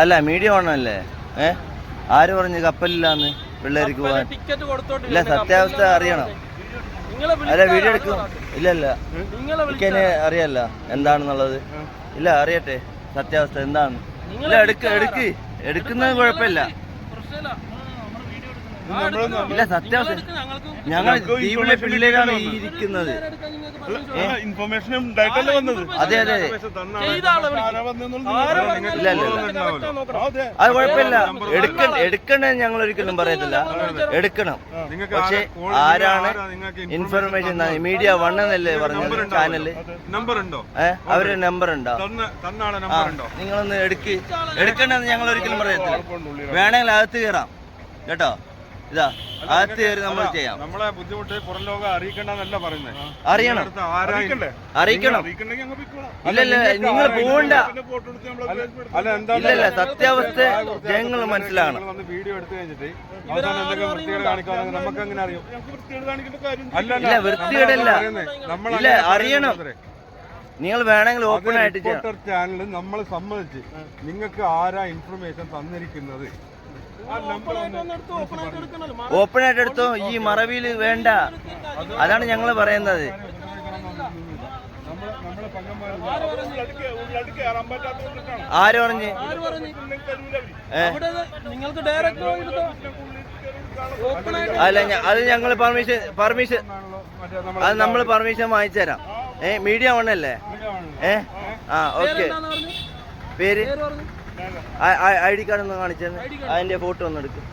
അല്ല മീഡിയ ഓണല്ലേ ഏ? ആര് പറഞ്ഞു കപ്പലില്ലാന്ന് പിള്ളേർക്ക് കൊടുത്തോണ്ട് ഇല്ല സത്യാവസ്ഥ അറിയണം. അല്ല വീഡിയോ എടുക്കും. ഇല്ല ഇല്ല. എനിക്കതിന് അറിയാല്ല എന്താണെന്നുള്ളത്. ഇല്ല അറിയട്ടെ. സത്യാവസ്ഥ എന്താണ്? ഇല്ല എടുക്ക് എടുക്ക്. എടുക്കുന്നത് കുഴപ്പമില്ല പ്രശ്നമില്ല ആ, നമ്മൾ video എടുക്കണം. ഇല്ല സത്യാവസ്ഥ ഞങ്ങൾ ദ്വീപിലെ പിള്ളേരാണ് ഈ ഇരിക്കുന്നത്. ഇൻഫർമേഷൻ ഉണ്ടായിട്ടല്ലേ വന്നത്? അതെ അതെ. ഇല്ല, ഇല്ല. അതെ. കുഴപ്പമില്ല. എടുക്ക എടുക്കണേ ഞങ്ങൾ ഒരിക്കലും പറയത്തില്ല. എടുക്കണം. നിങ്ങൾക്ക് പക്ഷെ ആരാണ് ഇൻഫർമേഷൻ മീഡിയ വൺ എന്നല്ലേ പറഞ്ഞത്? ചാനൽ നമ്പർ ഉണ്ടോ? ഏഹ് അവരുടെ നമ്പർ ഉണ്ടോ? തന്ന തന്ന നമ്പർ ഉണ്ടോ? നിങ്ങളൊന്ന് എടുക്ക്. എടുക്കണ്ടെന്ന് ഞങ്ങൾ ഒരിക്കലും പറയത്തില്ല. വേണമെങ്കിൽ അകത്ത് കയറാം. കേട്ടോ? ഇതാ അകത്ത് കയറി നമ്മൾ ചെയ്യാം. നമ്മളെ ബുദ്ധിമുട്ട് പുറം ലോകം അറിയിക്കണ്ടെന്നല്ല പറയുന്നത്. അറിയണം. അറിയിക്കണം? നിങ്ങൾ പോകണ്ട. പിന്നെ photo എടുത്ത് നമ്മളെ Facebook ഇല്ല അല്ല എന്താ ഇല്ല സത്യാവസ്ഥ ജനങ്ങൾ മനസ്സിലാകണം നിങ്ങൾ വീഡിയോ എടുത്തു കഴിഞ്ഞിട്ട് നമുക്ക് അറിയും? ഇല്ല, വൃത്തികേടല്ല. നമ്മൾ ഇല്ല അറിയണം. നിങ്ങൾ വേണമെങ്കിൽ ഓപ്പൺ ആയിട്ട് ചാനൽ നമ്മൾ സമ്മതിച്ച് നിങ്ങൾക്ക് ആരാ ഇൻഫർമേഷൻ തന്നിരിക്കുന്നത്? ഓപ്പൺ ആയിട്ട് എടുത്തോ ഈ മറവിയിൽ വേണ്ട. അതാണ് ഞങ്ങൾ പറയുന്നത്. ആര് പറഞ്ഞ്? അല്ല അത് ഞങ്ങൾ പെർമിഷൻ പെർമിഷൻ അത് നമ്മൾ പെർമിഷൻ വാങ്ങിച്ചു തരാം ഏ മീഡിയ വണ്ണല്ലേ ഏ? ആ ഓക്കെ. പേര്? ഐ ഡി കാർഡ് ഒന്ന് കാണിച്ചത് അതിന്റെ ഫോട്ടോ ഒന്ന് എടുക്കും.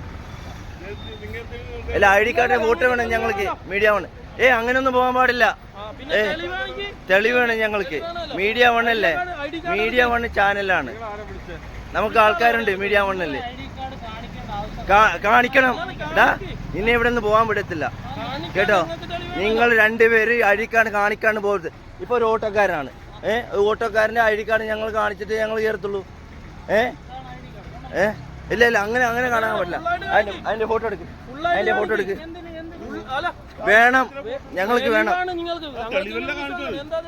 അല്ല ഐ ഡി കാർഡിന്റെ ഫോട്ടോ വേണം ഞങ്ങൾക്ക് മീഡിയ വേണം. ഏ അങ്ങനെയൊന്നും പോകാൻ പാടില്ല. ഏ. തെളിവ് വേണം ഞങ്ങൾക്ക്. മീഡിയ വണ്ണല്ലേ മീഡിയ വൺ ചാനലാണ്. നമുക്ക് ആൾക്കാരുണ്ട് മീഡിയ വണ്ണല്ലേ കാണിക്കണം. ഡാ നിന്നെ ഇവിടെ നിന്ന് പോകാൻ വിടത്തില്ല കേട്ടോ? നിങ്ങൾ രണ്ടുപേര് ഐ ഡി കാർഡ് കാണിക്കാണ്ട് പോകരുത്. ഇപ്പൊ ഒരു ഓട്ടോക്കാരനാണ്. ഏഹ് ഓട്ടോക്കാരന്റെ ഐ ഡി കാർഡ് ഞങ്ങൾ കാണിച്ചിട്ട് ഞങ്ങൾ കയറത്തുള്ളൂ. ഏ? ഏ? ഇല്ല ഇല്ല അങ്ങനെ അങ്ങനെ കാണാൻ പറ്റില്ല. അതിന്റെ അതിന്റെ ഫോട്ടോ എടുക്ക്. അതിന്റെ ഫോട്ടോ എടുക്ക്. വേണം. ഞങ്ങൾക്ക് വേണം?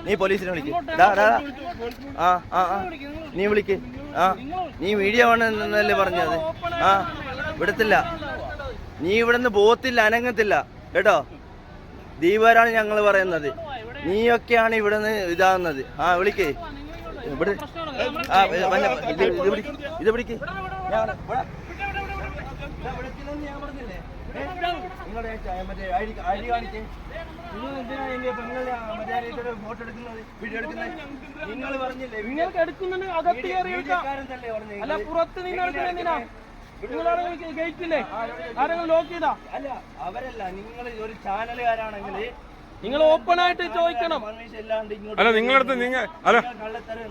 നീ പോലീസിനെ വിളിക്ക്. ആ ആ ആ. നീ വിളിക്ക്. ആ. നീ മീഡിയ വേണമെന്നല്ലേ പറഞ്ഞത്? ആ. വിടത്തില്ല. നീ ഇവിടുന്ന് പോകത്തില്ല അനങ്ങത്തില്ല. കേട്ടോ? ദീപരാണ് ഞങ്ങൾ പറയുന്നത്. നീയൊക്കെയാണ് ഇവിടുന്ന് ഇതാകുന്നത് ആ വിളിക്കേ. ഇവിടെ കാണിച്ചേ നിങ്ങൾ എടുക്കുന്നത് വീഡിയോ എടുക്കുന്നത് നിങ്ങൾ? അല്ല പുറത്ത് നിങ്ങൾ ഗേറ്റില്ലേ ആരെങ്കിലും ലോക്ക് ചെയ്താ അല്ല അവരല്ല നിങ്ങൾ ഒരു ചാനലുകാരാണെങ്കിൽ നിങ്ങൾ ഓപ്പൺ ആയിട്ട് ചോദിക്കണം. അല്ല നിങ്ങളടുത്ത് നിങ്ങൾ ഹലോ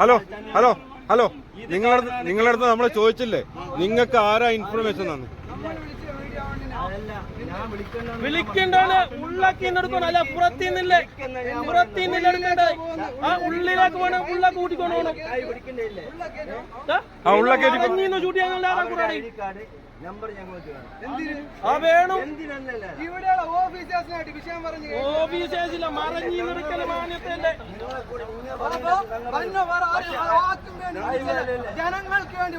ഹലോ ഹലോ ഹലോ. നിങ്ങളടുത്ത് നിങ്ങളടുത്ത് നമ്മൾ ചോദിച്ചില്ലേ? നിങ്ങൾക്ക് ആരാ ഇൻഫർമേഷൻ തന്നെ? വിളിക്കണ്ടാണ് ഉള്ളാക്കി എടുക്കണം അല്ല പുറത്തിന്നില്ലേ? പുറത്തിന്നില്ല പുറത്തു ആ ഉള്ളിലേക്ക് വേണം ഉള്ളാക്കി കൂട്ടിക്കൊണ്ട് പോകണം കൈ പിടിക്കണ്ടേ ആ ഉള്ളിലേക്ക് ഷൂട്ട് ചെയ്യാൻ ആരാ കൂടാടി? കാർഡ് നമ്പർ ഞങ്ങൾക്ക് വേണം. ആ വേണം. എന്തിനല്ല ഇവിടെയുള്ള ഓഫീസേഴ്സിനായിട്ട് വിഷയം പറഞ്ഞു ഓഫീസേഴ്സില്ല മറഞ്ഞി നിർക്കൽ മാന്യത്തിന്റെ ജനങ്ങൾക്ക് വേണ്ടി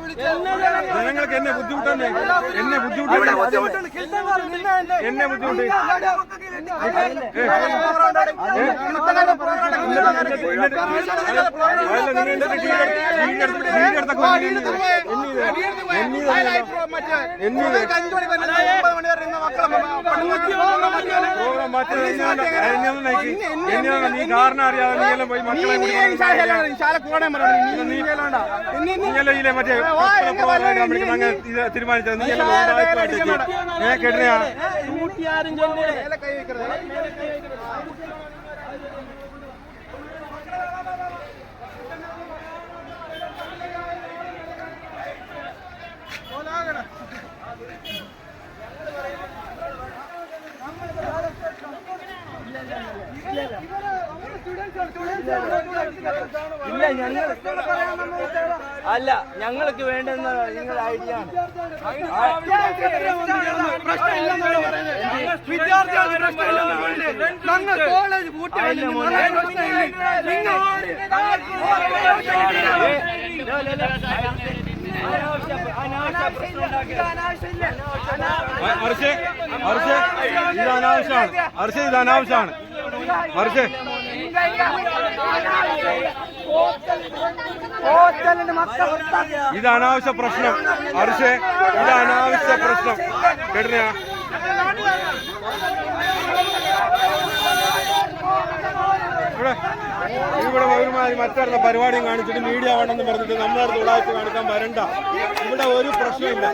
ജനങ്ങൾക്ക് എന്നെ ബുദ്ധിമുട്ടാണ് എന്നെ ബുദ്ധിമുട്ടാണ് എന്നെ ബുദ്ധിമുട്ട് നീ കാരണം അറിയാതെ നീ എല്ലാം പോയി മക്കളെ മറ്റേ ഇത് തീരുമാനിച്ചത് നീ എല്ലാം ഞാൻ കേട്ടിനാ ഷൂട്ട് ആരും ചെല്ലേ ഇല്ല ഞങ്ങൾ അല്ല ഞങ്ങൾക്ക് വേണ്ടുന്ന നിങ്ങൾ ഐഡിയ ആണ്. അനാവശ്യമാണ്. അർഷേ ഇത് അനാവശ്യമാണ്. അർഷേ ഇത് അനാവശ്യ പ്രശ്നം. അർഷേ ഇത് അനാവശ്യ പ്രശ്നം. കേട്ടിനാ ഇവിടെ ഇവിടെ ഒരുമാതിരി മറ്റുള്ള പരിപാടിയും കാണിച്ചിട്ട് മീഡിയ വേണമെന്ന് പറഞ്ഞിട്ട് നമ്മളെ അടുത്ത് ഉടായ്പ കാണിക്കാൻ വരണ്ട. ഇവിടെ ഒരു പ്രശ്നമില്ല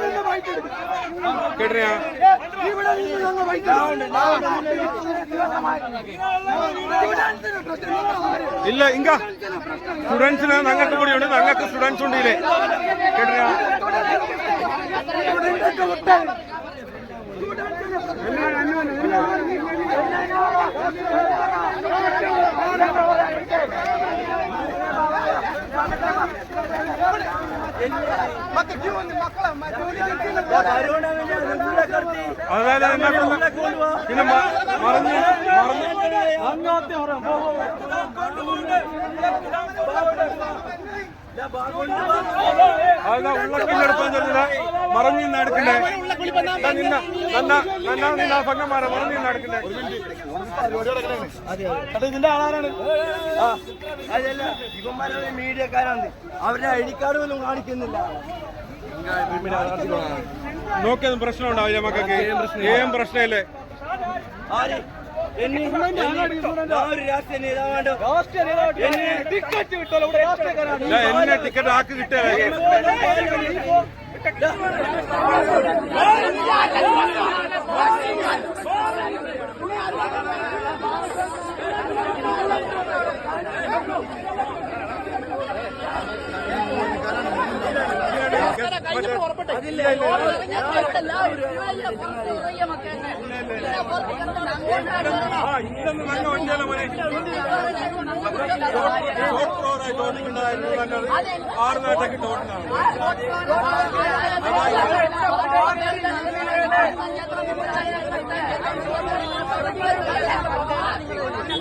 കേട്ടിനാ ഇല്ല ഇങ്ക. സ്റ്റുഡൻസിന് ഞങ്ങൾക്ക് ഉണ്ട് ഞങ്ങൾക്ക് സ്റ്റുഡൻസ് ഉണ്ട് ഇല്ലേ കേട്ടോ അതായത് എന്നാ പിന്നെ മറിഞ്ഞ് അതാ മറഞ്ഞു നിന്ന് എടുക്കണ്ടേ? ദാ നിന്ന നന്ന നന്ന നിന്ന പങ്ങന്മാരെ മറഞ്ഞു നിന്ന് എടുക്കണ്ടേ? ഇതിന്റെ ആളാരാണ്? ആ. അതല്ല ഇവന്മാരുടെ മീഡിയക്കാരാണ്. അവരുടെ ഐ ഡി കാർഡ് പോലും കാണിക്കുന്നില്ല. നോക്കിയൊന്നും പ്രശ്നം ഉണ്ടാവില്ല മക്കൾക്ക്. ഏം പ്രശ്നമില്ലേ? ആര്? എന്നെ ടിക്കറ്റ് ആക്കി കിട്ടുക രാഷ്ട്രീയക്കാരാണ്. ഇല്ല, എന്നെ ടിക്കറ്റ് ആക്ക് കിട്ടിയ ഇതൊന്നും നല്ല വണ്ടിയല്ല മോനെ? ഓടിക്കുന്നതായിരുന്നു ആറ് നാട്ടൊക്കെ ഓടുന്നതാണ് Thank you.